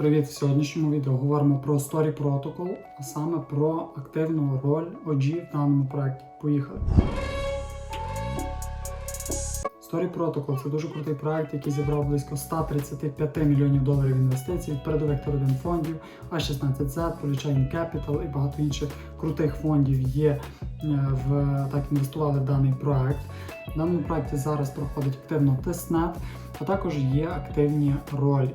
Привіт! В сьогоднішньому відео говоримо про Story Protocol, а саме про активну роль OG в даному проєкті. Поїхали! Story Protocol це дуже крутий проект, який зібрав близько 135 мільйонів доларів інвестицій від передових Т1 фондів, A16Z, Polychain Capital і багато інших крутих фондів є е, в так інвестували в даний проект. В даному проекті зараз проходить активно тестнет, а також є активні ролі.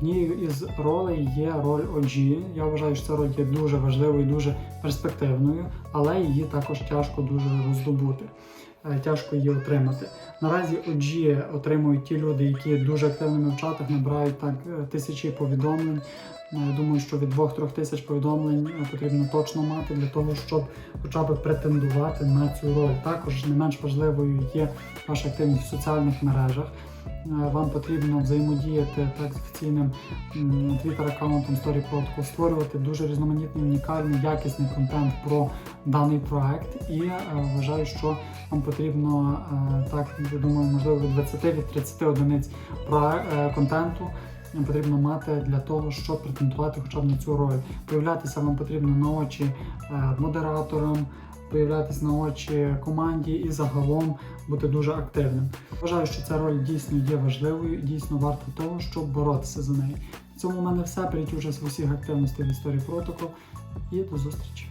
Однією із ролей є роль OG. Я вважаю, що ця роль є дуже важливою і дуже перспективною, але її також тяжко дуже роздобути. Е, Тяжко її отримати. Наразі OG отримують ті люди, які дуже активними в чатах набирають так е, тисячі повідомлень. Е, Думаю, що від 2-3 тисяч повідомлень е, потрібно точно мати для того, щоб хоча б претендувати на цю роль. Також не менш важливою є ваша активність в соціальних мережах. Е, Вам потрібно взаємодіяти так з офіційним твіттер-аккаунтом Story Protocol, створювати дуже різноманітний, унікальний, якісний контент про даний проект. І вважаю, що вам потрібно так, я думаю, можливо, від 20 від 30 одиниць е, контенту. Е, Потрібно мати для того, щоб претендувати хоча б на цю роль. Появлятися вам потрібно на очі е, модераторам, появлятися на очі команді і загалом бути дуже активним. Вважаю, що ця роль дійсно є важливою дійсно варта того, щоб боротися за неї. В цьому в мене все. Беріть участь в усіх активностях в історії протокол і до зустрічі.